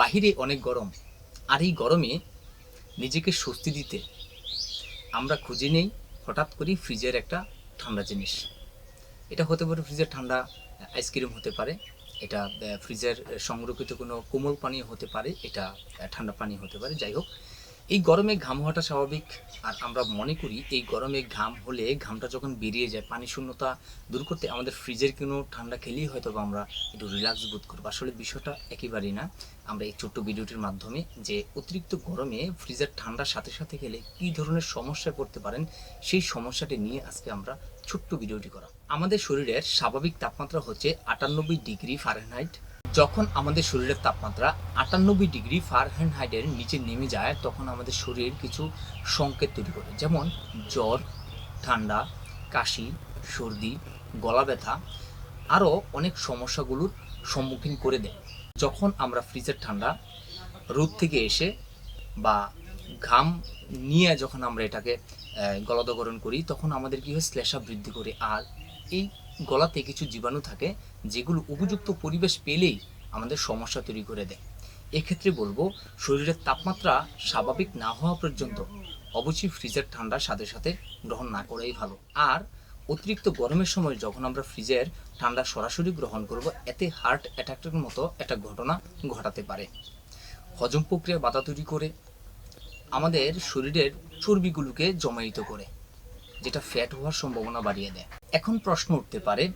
বাহিরে অনেক গরম। আর এই গরমে নিজেকে স্বস্তি দিতে আমরা খুঁজে নেই, হঠাৎ করি ফ্রিজের একটা ঠান্ডা জিনিস। এটা হতে পারে ফ্রিজের ঠান্ডা আইসক্রিম হতে পারে, এটা ফ্রিজের সংরক্ষিত কোনো কোমল পানীয় হতে পারে, এটা ঠান্ডা পানি হতে পারে, যাই হোক। এই গরমে ঘাম হওয়াটা স্বাভাবিক। আর আমরা মনে করি এই গরমে ঘাম হলে ঘামটা যখন বেরিয়ে যায় পানি শূন্যতা দূর করতে আমাদের ফ্রিজের কোনো ঠান্ডা খেলেই হয়তো বা আমরা একটু রিল্যাক্স বোধ করব। আসলে বিষয়টা একেবারেই না। আমরা এই ছোট্ট ভিডিওটির মাধ্যমে যে অতিরিক্ত গরমে ফ্রিজের ঠান্ডার সাথে সাথে গেলে কী ধরনের সমস্যায় পড়তে পারেন, সেই সমস্যাটি নিয়ে আজকে আমরা ছোট্ট ভিডিওটি করা আমাদের শরীরের স্বাভাবিক তাপমাত্রা হচ্ছে আটানব্বই ডিগ্রি ফারেনহাইট। যখন আমাদের শরীরের তাপমাত্রা আটানব্বই ডিগ্রি ফারেনহাইটের নিচে নেমে যায়, তখন আমাদের শরীর কিছু সংকেত তৈরি করে। যেমন জ্বর, ঠান্ডা, কাশি, সর্দি, গলা ব্যথা আরও অনেক সমস্যাগুলোর সম্মুখীন করে দেয়। যখন আমরা ফ্রিজের ঠান্ডা রোদ থেকে এসে বা ঘাম নিয়ে যখন আমরা এটাকে গলাদকরণ করি, তখন আমাদের কী হয়? শ্লেষা বৃদ্ধি করে। আর এই গলাতে কিছু জীবাণু থাকে, যেগুলো উপযুক্ত পরিবেশ পেলেই আমাদের সমস্যা তৈরি করে দেয়। এক্ষেত্রে বলব শরীরের তাপমাত্রা স্বাভাবিক না হওয়া পর্যন্ত অবশ্যই ফ্রিজের ঠান্ডা সাথে সাথে গ্রহণ না করাই ভালো। আর অতিরিক্ত গরমের সময় যখন আমরা ফ্রিজের ঠান্ডা সরাসরি গ্রহণ করব, এতে হার্ট অ্যাটাকের মতো একটা ঘটনা ঘটাতে পারে। হজম প্রক্রিয়া বাধা তৈরি করে, আমাদের শরীরের চর্বিগুলোকে জমায়িত করে, যেটা ফ্যাট হওয়ার সম্ভাবনা বাড়িয়ে দেয়। এখন প্রশ্ন উঠতে পারে,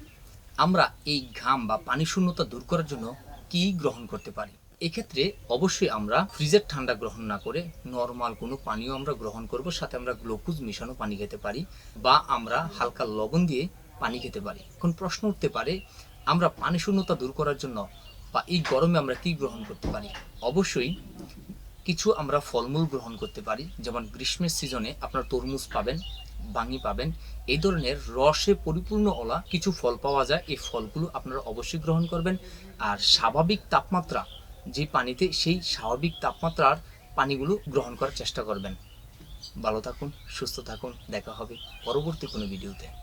আমরা এই ঘাম বা পানি শূন্যতা দূর করার জন্য কি গ্রহণ করতে পারি? এক্ষেত্রে অবশ্যই আমরা ফ্রিজের ঠান্ডা গ্রহণ না করে নর্মাল কোনো পানীয় আমরা গ্রহণ করব, সাথে আমরা গ্লুকোজ মিশানো পানি খেতে পারি বা আমরা হালকা লবণ দিয়ে পানি খেতে পারি। এখন প্রশ্ন উঠতে পারে, আমরা পানি শূন্যতা দূর করার জন্য বা এই গরমে আমরা কি গ্রহণ করতে পারি? অবশ্যই কিছু আমরা ফলমূল গ্রহণ করতে পারি। যেমন গ্রীষ্মের সিজনে আপনার তরমুজ পাবেন বাঙি পাবেন। এই ধরনের রসে পরিপূর্ণ ওলা কিছু ফল পাওয়া যায়। এই ফলগুলো আপনারা অবশ্যই গ্রহণ করবেন। আর স্বাভাবিক তাপমাত্রা, যে পানিতে সেই স্বাভাবিক তাপমাত্রার পানিগুলো গ্রহণ করার চেষ্টা করবেন। ভালো থাকুন, সুস্থ থাকুন। দেখা হবে পরবর্তী কোনো ভিডিওতে।